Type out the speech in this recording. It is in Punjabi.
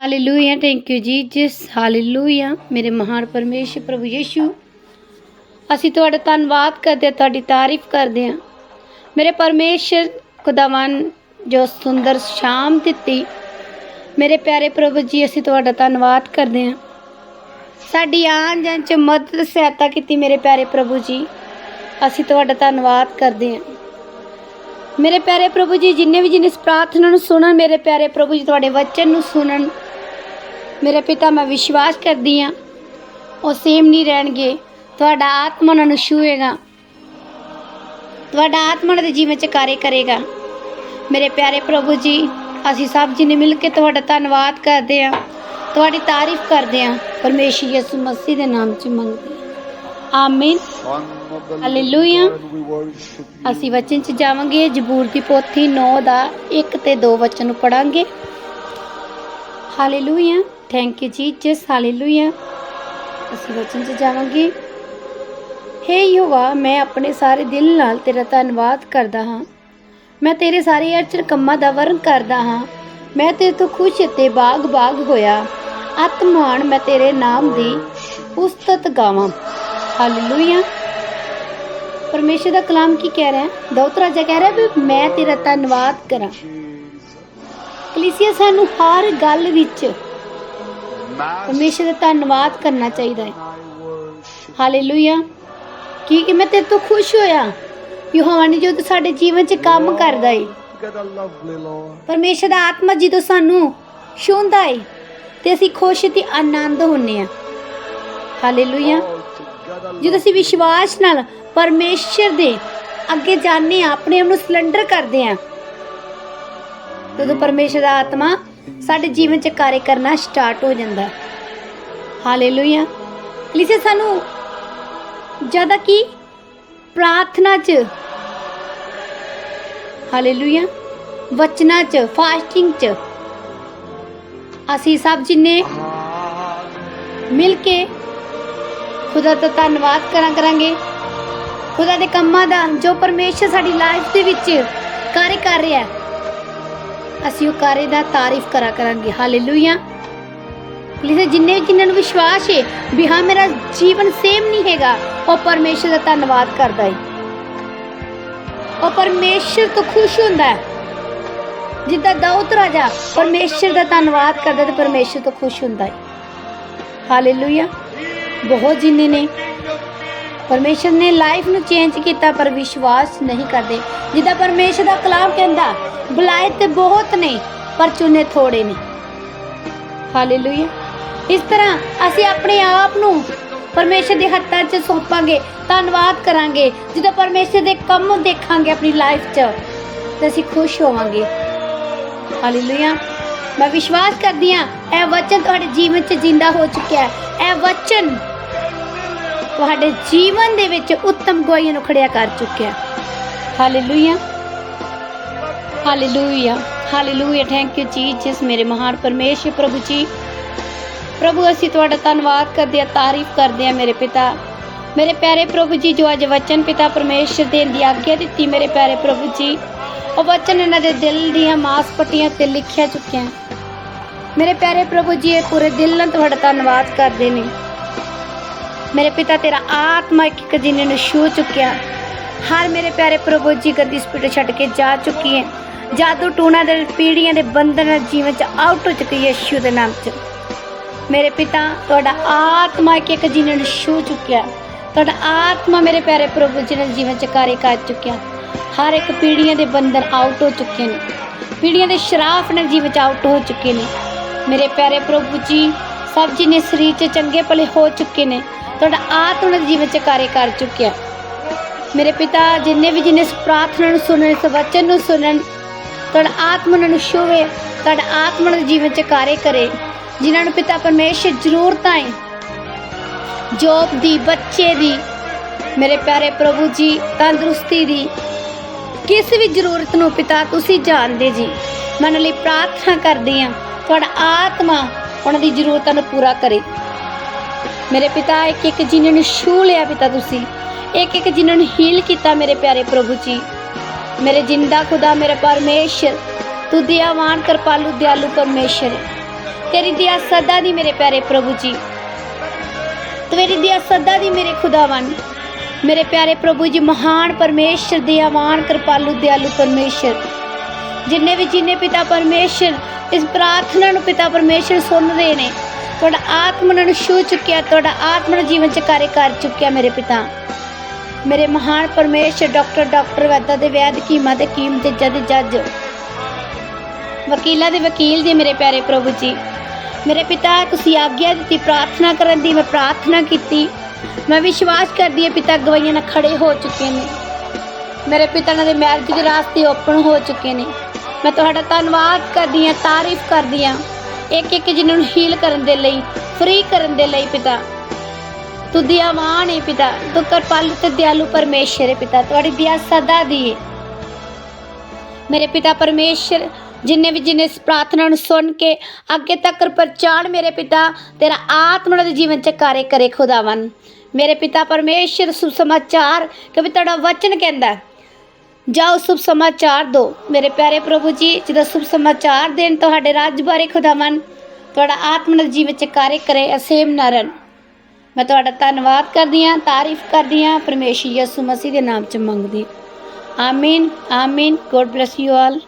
ਹਾਲੇਲੂਇਆ ਥੈਂਕ ਯੂ ਜੀ ਜੀਸਸ ਹਾਲੇਲੂਇਆ ਮੇਰੇ ਮਹਾਨ ਪਰਮੇਸ਼ਰ ਪ੍ਰਭੂ ਯੀਸ਼ੂ, ਅਸੀਂ ਤੁਹਾਡਾ ਧੰਨਵਾਦ ਕਰਦੇ ਹਾਂ, ਤੁਹਾਡੀ ਤਾਰੀਫ ਕਰਦੇ ਹਾਂ। ਮੇਰੇ ਪਰਮੇਸ਼ਰ ਖੁਦਾਵੰ ਜੋ ਸੁੰਦਰ ਸ਼ਾਮ ਦਿੱਤੀ, ਮੇਰੇ ਪਿਆਰੇ ਪ੍ਰਭੂ ਜੀ, ਅਸੀਂ ਤੁਹਾਡਾ ਧੰਨਵਾਦ ਕਰਦੇ ਹਾਂ। ਸਾਡੀ ਆਣ ਜਾਣ ਚ ਮਦਦ, ਸਹਾਇਤਾ ਕੀਤੀ ਮੇਰੇ ਪਿਆਰੇ ਪ੍ਰਭੂ ਜੀ, ਅਸੀਂ ਤੁਹਾਡਾ ਧੰਨਵਾਦ ਕਰਦੇ ਹਾਂ। ਮੇਰੇ ਪਿਆਰੇ ਪ੍ਰਭੂ ਜੀ, ਜਿੰਨੇ ਵੀ ਜਿੰਨੇ ਪ੍ਰਾਰਥਨਾ ਨੂੰ ਸੁਣਨ, ਮੇਰੇ ਪਿਆਰੇ ਪ੍ਰਭੂ ਜੀ, ਤੁਹਾਡੇ ਵਚਨ ਨੂੰ ਸੁਣਨ ਮੇਰੇ ਪਿਤਾ, ਮੈਂ ਵਿਸ਼ਵਾਸ ਕਰਦੀ ਹਾਂ। ਉਹ ਸੇਮ ਨਹੀਂ ਰਹਿਣਗੇ। ਤੁਹਾਡਾ ਆਤਮਾ ਉਹਨਾਂ ਨੂੰ ਛੂਏਗਾ। ਤੁਹਾਡਾ ਆਤਮਾ ਉਹਨਾਂ ਦੇ ਜੀਵਨ ਚ ਕਾਰੇ ਕਰੇਗਾ। ਮੇਰੇ ਪਿਆਰੇ ਪ੍ਰਭੂ ਜੀ, ਅਸੀਂ ਸਭ ਜੀ ਨੇ ਮਿਲ ਕੇ ਤੁਹਾਡਾ ਧੰਨਵਾਦ ਕਰਦੇ ਹਾਂ, ਤੁਹਾਡੀ ਤਾਰੀਫ ਕਰਦੇ ਹਾਂ। ਪਰਮੇਸ਼ਰ ਯਿਸੂ ਮਸੀਹ ਦੇ ਨਾਮ ਚ ਮੰਗਦੇ ਹਾਂ। ਆਮੀਨ। ਹਾਲੇਲੂਇਆ ਅਸੀਂ ਵਚਨ ਚ ਜਾਵਾਂਗੇ, ਜ਼ਬੂਰ ਦੀ ਪੋਥੀ 9 ਦਾ 1 ਤੇ 2 ਵਚਨ ਨੂੰ ਪੜਾਂਗੇ hallelujah thank you Jesus hallelujah ਅਸੀਂ ਵਚਨ ਚ ਜਾਵਾਂਗੇ। ਹੇ ਯਹੋਵਾ, ਮੈਂ ਆਪਣੇ ਸਾਰੇ ਦਿਲ ਨਾਲ ਤੇਰਾ ਧੰਨਵਾਦ ਕਰਦਾ ਹਾਂ। ਮੈਂ ਤੇਰੇ ਸਾਰੇ ਅਚਰ ਕੰਮਾਂ ਦਾ ਵਰਨ ਕਰਦਾ ਹਾਂ। ਮੈਂ ਤੇਰੇ ਤੋਂ ਖੁਸ਼ ਤੇ ਬਾਗ-ਬਾਗ ਹੋਇਆ। ਆਤਮਾਨ ਮੈਂ ਤੇਰੇ ਨਾਮ ਦੀ ਉਸਤਤ ਗਾਵਾਂ। ਹਾਲੇਲੂਇਆ ਪਰਮੇਸ਼ਰ ਦਾ ਕਲਾਮ ਕੀ ਕਹਿ ਰਿਹਾ ਹੈ? ਦਾਊਦ ਰਾਜਾ ਕਹਿ ਰਿਹਾ ਵੀ ਮੈਂ ਤੇਰਾ ਧੰਨਵਾਦ ਕਰਾਂ। ਕਲੀਸੀਆ ਸਾਨੂੰ ਹਰ ਗੱਲ ਵਿੱਚ ਪਰਮੇਸ਼ਰ ਦਾ ਧੰਨਵਾਦ ਕਰਨਾ ਚਾਹੀਦਾ ਹੈ। ਹਾਲੇਲੂਇਆ ਕੀ ਕਿ ਮੈਂ ਤੇਰੇ ਤੋਂ ਖੁਸ਼ ਹੋਇਆ? ਯਹੋਵਾ ਨੇ ਜੋ ਸਾਡੇ ਜੀਵਨ 'ਚ ਕੰਮ ਕਰਦਾ ਹੈ ਪਰਮੇਸ਼ਰ ਦਾ ਆਤਮਾ ਜਦੋਂ ਸਾਨੂੰ ਛੂੰਹਦਾ ਹੈ ਤੇ ਅਸੀਂ ਖੁਸ਼ ਤੇ ਆਨੰਦ ਹੁੰਨੇ ਆ। ਹਾਲੇਲੂਇਆ ਜਦੋਂ ਅਸੀਂ ਵਿਸ਼ਵਾਸ ਨਾਲ ਪਰਮੇਸ਼ਰ ਦੇ ਅੱਗੇ ਆ ਆਪਣੇ ਆਪ ਨੂੰ ਸਿਲੰਡਰ ਕਰਦੇ ਆ ਤਦੋਂ ਪਰਮੇਸ਼ਰ ਦਾ ਆਤਮਾ ਸਾਡੇ ਜੀਵਨ 'ਚ ਕਾਰਜ ਕਰਨਾ ਸਟਾਰਟ ਹੋ ਜਾਂਦਾ ਹੈ। ਹਾਲੇਲੂਇਆ ਲਿਸੇ ਸਾਨੂੰ ਜ਼ਿਆਦਾ ਕੀ? ਪ੍ਰਾਰਥਨਾ 'ਚ। ਹਾਲੇਲੂਇਆ ਵਚਨਾਂ 'ਚ ਫਾਸਟਿੰਗ 'ਚ। ਅਸੀਂ ਸਭ ਜਿੰਨੇ ਮਿਲ ਕੇ ਖੁਦਾ ਦਾ ਧੰਨਵਾਦ ਕਰਾਂ ਕਰਾਂਗੇ। ਖੁਦਾ ਦੇ ਕੰਮਾਂ ਦਾ ਜੋ ਪਰਮੇਸ਼ਰ ਸਾਡੀ ਲਾਈਫ ਦੇ ਵਿੱਚ ਕਾਰਜ ਕਰ ਰਿਹਾ ਹੈ। ਅਸੀਂ ਉਹ ਕਾਰੇ ਦਾ ਤਾਰੀਫ ਕਰਾ ਕਰਾਂਗੇ। ਹਾਲੇਲੂਇਆ ਲਿਸੇ ਜਿੰਨੇ ਜਿਨ੍ਹਾਂ ਨੂੰ ਵਿਸ਼ਵਾਸ ਹੈ ਵੀ ਹਾਂ, ਮੇਰਾ ਜੀਵਨ ਸੇਮ ਨਹੀਂ ਹੈਗਾ, ਉਹ ਪਰਮੇਸ਼ਰ ਦਾ ਧੰਨਵਾਦ ਕਰਦਾ ਹੈ ਉਹ ਪਰਮੇਸ਼ਰ ਤੋਂ ਖੁਸ਼ ਹੁੰਦਾ ਹੈ ਜਿੱਦਾਂ ਦਾਊਦ ਰਾਜਾ ਪਰਮੇਸ਼ਰ ਦਾ ਧੰਨਵਾਦ ਕਰਦਾ ਤੇ ਪਰਮੇਸ਼ਰ ਤੋਂ ਖੁਸ਼ ਹੁੰਦਾ ਹੈ ਹਾਲੇਲੂਇਆ ਬਹੁਤ ਜਿੰਨੇ ਨੇ ਪਰਮੇਸ਼ਰ ਨੇ ਲਾਈਫ ਨੂੰ ਚੇਂਜ ਕੀਤਾ, ਪਰ ਵਿਸ਼ਵਾਸ ਨਹੀਂ ਕਰਦੇ। ਜਿੱਦਾਂ ਪਰਮੇਸ਼ਰ ਦਾ ਕਲਾਮ ਕਹਿੰਦਾ, ਬੁਲਾਏ ਤੇ ਬਹੁਤ ਨੇ, ਪਰ ਚੁਣੇ ਥੋੜੇ ਨੇ। ਹਾਲੇਲੂਇਆ ਇਸ ਤਰ੍ਹਾਂ ਅਸੀਂ ਆਪਣੇ ਆਪ ਨੂੰ ਪਰਮੇਸ਼ਰ ਦੇ ਹੱਥਾਂ 'ਚ ਸੌਂਪਾਂਗੇ, ਧੰਨਵਾਦ ਕਰਾਂਗੇ। ਜਦੋਂ ਪਰਮੇਸ਼ਰ ਦੇ ਕੰਮ ਦੇਖਾਂਗੇ ਆਪਣੀ ਲਾਈਫ 'ਚ, ਤੇ ਅਸੀਂ ਖੁਸ਼ ਹੋਵਾਂਗੇ। ਹਾਲੇਲੂਇਆ ਮੈਂ ਵਿਸ਼ਵਾਸ ਕਰਦੀ ਹਾਂ, ਇਹ ਵਚਨ ਤੁਹਾਡੇ ਜੀਵਨ 'ਚ ਜਿੰਦਾ ਹੋ ਚੁੱਕਿਆ ਹੈ। ਇਹ ਵਚਨ ਤੁਹਾਡੇ ਜੀਵਨ ਦੇ ਵਿੱਚ ਉੱਤਮ ਗਵਾਹੀਆਂ ਨੂੰ ਖੜਿਆ ਕਰ ਚੁੱਕਿਆ। Hallelujah hallelujah hallelujah thank you Jesus ਮੇਰੇ ਮਹਾਨ ਪਰਮੇਸ਼ਰ ਪ੍ਰਭੂ ਜੀ। ਪ੍ਰਭੂ, ਅਸੀਂ ਤੁਹਾਡਾ ਧੰਨਵਾਦ ਕਰਦੇ ਹਾਂ, ਤਾਰੀਫ ਕਰਦੇ ਹਾਂ ਮੇਰੇ ਪਿਤਾ। ਮੇਰੇ ਪਿਆਰੇ ਪ੍ਰਭੂ ਜੀ, ਜੋ ਅੱਜ ਵਚਨ ਪਿਤਾ ਪਰਮੇਸ਼ਰ ਦੇਣ ਦੀ ਆਗਿਆ ਦਿੱਤੀ ਮੇਰੇ ਪਿਆਰੇ ਪ੍ਰਭੂ ਜੀ, ਉਹ ਵਚਨ ਇਹਨਾਂ ਦੇ ਦਿਲ ਦੀਆਂ ਮਾਸਪਟੀਆਂ ਤੇ ਲਿਖਿਆ ਚੁੱਕਿਆ। ਮੇਰੇ ਪਿਆਰੇ ਪ੍ਰਭੂ ਜੀ, ਇਹ ਪੂਰੇ ਦਿਲ ਨਾਲ ਤੁਹਾਡਾ ਧੰਨਵਾਦ ਕਰਦੇ ਨੇ। ਮੇਰੇ ਪਿਤਾ ਤੇਰਾ ਆਤਮਾ ਇੱਕ ਇੱਕ ਜਿਨੇ ਨੂੰ ਛੂ ਚੁੱਕਿਆ। ਹਰ ਮੇਰੇ ਪਿਆਰੇ ਪ੍ਰਭੂ ਜੀ, ਗੰਦੀ ਸਪੀਡ ਛੱਡ ਕੇ ਜਾ ਚੁੱਕੀ ਹੈ। ਜਾਦੂ ਟੂਣਾ ਦੇ ਪੀੜੀਆਂ ਦੇ ਬੰਧਨ ਜੀਵਨ ਚ ਆਊਟ ਹੋ ਚੁੱਕੀ ਯਿਸੂ ਦੇ ਨਾਮ ਚ। ਮੇਰੇ ਪਿਤਾ, ਤੁਹਾਡਾ ਆਤਮਾ ਇੱਕ ਇੱਕ ਨੂੰ ਛੂ ਚੁੱਕਿਆ। ਤੁਹਾਡਾ ਆਤਮਾ ਮੇਰੇ ਪਿਆਰੇ ਪ੍ਰਭੂ ਜੀ ਨੇ ਜੀਵਨ ਚ ਕਾਰੇ ਕਰ ਚੁੱਕਿਆ। ਹਰ ਇੱਕ ਪੀੜੀਆਂ ਦੇ ਬੰਧਨ ਆਊਟ ਹੋ ਚੁੱਕੇ ਨੇ। ਪੀੜੀਆਂ ਦੇ ਸ਼ਰਾਫ ਨਾਲ ਜੀਵਨ ਚ ਆਊਟ ਹੋ ਚੁੱਕੇ ਨੇ। ਮੇਰੇ ਪਿਆਰੇ ਪ੍ਰਭੂ ਜੀ, ਸਭ ਜੀ ਨੇ ਸਰੀਰ ਚ ਚੰਗੇ ਭਲੇ ਹੋ ਚੁੱਕੇ ਨੇ। ਤੁਹਾਡਾ ਆਤਮ ਉਹਨਾਂ ਦੇ ਜੀਵਨ ਚ ਕਾਰੇ ਕਰ ਚੁੱਕਿਆ ਮੇਰੇ ਪਿਤਾ ਜਿੰਨੇ ਵੀ ਜਿੰਨੇ ਇਸ ਪ੍ਰਾਰਥਨਾ ਨੂੰ ਸੁਣਨ, ਇਸ ਵਚਨ ਨੂੰ ਸੁਣਨ, ਤੁਹਾਡਾ ਆਤਮਾ ਉਹਨਾਂ ਨੂੰ ਛੋਵੇ, ਤੁਹਾਡਾ ਆਤਮਾ ਦੇ ਜੀਵਨ ਚ ਕਾਰੇ ਕਰੇ, ਜਿਨ੍ਹਾਂ ਨੂੰ ਪਿਤਾ ਪਰਮੇਸ਼ਰ ਜ਼ਰੂਰਤਾਂ ਹੈ ਜੋਬ ਦੀ, ਬੱਚੇ ਦੀ, ਮੇਰੇ ਪਿਆਰੇ ਪ੍ਰਭੂ ਜੀ, ਤੰਦਰੁਸਤੀ ਦੀ, ਕਿਸ ਵੀ ਜ਼ਰੂਰਤ ਨੂੰ ਪਿਤਾ ਤੁਸੀਂ ਜਾਣਦੇ ਜੀ ਮਨ ਲਈ ਪ੍ਰਾਰਥਨਾ ਕਰਦੇ ਹਾਂ, ਤੁਹਾਡਾ ਆਤਮਾ ਉਹਨਾਂ ਦੀ ਜ਼ਰੂਰਤਾਂ ਨੂੰ ਪੂਰਾ ਕਰੇ। ਮੇਰੇ ਪਿਤਾ ਇੱਕ ਇੱਕ ਜਿਨ੍ਹਾਂ ਨੂੰ ਛੂ ਲਿਆ ਪਿਤਾ ਤੁਸੀਂ। ਇੱਕ ਇੱਕ ਜਿਨ੍ਹਾਂ ਨੂੰ ਹੀਲ ਕੀਤਾ ਮੇਰੇ ਪਿਆਰੇ ਪ੍ਰਭੂ ਜੀ। ਮੇਰੇ ਜਿੰਦਾ ਖੁਦਾ, ਮੇਰੇ ਪਰਮੇਸ਼ਰ, ਤੂੰ ਦਿਆਵਾਨ, ਕਿਰਪਾਲੂ, ਦਿਆਲੂ ਪਰਮੇਸ਼ਰ ਤੇਰੀ ਦਿਆ ਸਦਾ ਦੀ ਮੇਰੇ ਪਿਆਰੇ ਪ੍ਰਭੂ ਜੀ। ਤੇਰੀ ਦਿਆ ਸਦਾ ਦੀ ਮੇਰੇ ਖੁਦਾਵੰ ਮੇਰੇ ਪਿਆਰੇ ਪ੍ਰਭੂ ਜੀ, ਮਹਾਨ ਪਰਮੇਸ਼ਰ ਦਇਆਵਾਨ ਕਿਰਪਾਲੂ, ਦਿਆਲੂ ਪਰਮੇਸ਼ਰ। ਜਿੰਨੇ ਵੀ ਜਿੰਨੇ ਪਿਤਾ ਪਰਮੇਸ਼ਰ ਇਸ ਪ੍ਰਾਰਥਨਾ ਨੂੰ ਪਿਤਾ ਪਰਮੇਸ਼ਰ ਸੁਣ ਰਹੇ ਨੇ ਤੁਹਾਡਾ ਆਤਮਾ ਨੂੰ ਛੂ ਚੁੱਕਿਆ, ਤੁਹਾਡਾ ਆਤਮਾ ਨੂੰ ਜੀਵਨ ਚ ਕਾਰਜ ਕਰ ਚੁੱਕਿਆ ਮੇਰੇ ਪਿਤਾ। ਮੇਰੇ ਮਹਾਨ ਪਰਮੇਸ਼ਰ ਡਾਕਟਰ ਡਾਕਟਰ ਵੈਦਾ ਦੇ ਵੈਦ ਕੀਮਾ ਤੇ ਕੀਮਤ ਦੇ ਜੱਜ ਜੱਜ। ਵਕੀਲਾਂ ਦੇ ਵਕੀਲ ਜੀ ਮੇਰੇ ਪਿਆਰੇ ਪ੍ਰਭੂ ਜੀ। ਮੇਰੇ ਪਿਤਾ, ਤੁਸੀਂ ਆਗਿਆ ਦਿੱਤੀ, ਪ੍ਰਾਰਥਨਾ ਕਰਨ ਦੀ ਮੈਂ ਪ੍ਰਾਰਥਨਾ ਕੀਤੀ। ਮੈਂ ਵਿਸ਼ਵਾਸ ਕਰਦੀ ਹਾਂ ਪਿਤਾ ਗਵਾਈਆਂ ਨਾਲ ਖੜੇ ਹੋ ਚੁੱਕੇ ਨੇ। ਮੇਰੇ ਪਿਤਾ ਨਾਲ ਦੇ ਮੈਰਿਜ ਦੇ ਰਾਸਤੇ ਓਪਨ ਹੋ ਚੁੱਕੇ ਨੇ। ਮੈਂ ਤੁਹਾਡਾ ਧੰਨਵਾਦ ਕਰਦੀ ਹਾਂ, ਤਾਰੀਫ ਕਰਦੀ ਹਾਂ। ਇੱਕ ਇੱਕ ਜਿਹਨਾਂ ਨੂੰ ਹੀਲ ਕਰਨ ਦੇ ਲਈ ਫ੍ਰੀ ਕਰਨ ਦੇ ਲਈ ਪਿਤਾ। ਤੂੰ ਦਿਆਵਾਨ ਹੈ ਪਿਤਾ। ਤੂੰ ਕਿਰਪਾਲੂ ਤੇ ਦਿਆਲੂ ਪਰਮੇਸ਼ਰ ਹੈ ਪਿਤਾ। ਤੁਹਾਡੀ ਦਇਆ ਸਦਾ ਦੀ ਹੈ ਮੇਰੇ ਪਿਤਾ ਪਰਮੇਸ਼ਰ ਜਿੰਨੇ ਵੀ ਜਿੰਨੇ ਇਸ ਪ੍ਰਾਰਥਨਾ ਨੂੰ ਸੁਣ ਕੇ ਅੱਗੇ ਤੱਕ ਪ੍ਰਚਾਰ ਮੇਰੇ ਪਿਤਾ, ਤੇਰਾ ਆਤਮਾ ਦੇ ਜੀਵਨ ਚ ਕਾਰੇ ਕਰੇ ਖੁਦਾਵੰ ਮੇਰੇ ਪਿਤਾ ਪਰਮੇਸ਼ਰ ਸੁਸਮਾਚਾਰ ਕਿ ਵੀ ਤੁਹਾਡਾ ਵਚਨ ਕਹਿੰਦਾ ਜਾਓ ਸੁਭ ਸਮਾਚਾਰ ਦੋ ਮੇਰੇ ਪਿਆਰੇ ਪ੍ਰਭੂ ਜੀ ਜਿਹਦਾ ਸੁਭ ਸਮਾਚਾਰ ਦੇਣ ਤੁਹਾਡੇ ਰਾਜ ਬਾਰੇ ਖੁਦਾਵੰ ਤੁਹਾਡਾ ਆਤਮਾ ਦੇ ਜੀਵਨ ਚ ਕਾਰੇ ਕਰੇ ਅਸੇਮ ਨਰਨ ਮੈਂ ਤੁਹਾਡਾ ਧੰਨਵਾਦ ਕਰਦੀ ਹਾਂ, ਤਾਰੀਫ ਕਰਦੀ ਹਾਂ, ਪਰਮੇਸ਼ਰ ਯਿਸੂ ਮਸੀਹ ਦੇ ਨਾਮ ਚ ਮੰਗਦੀ ਆਮੀਨ ਆਮੀਨ। God bless you all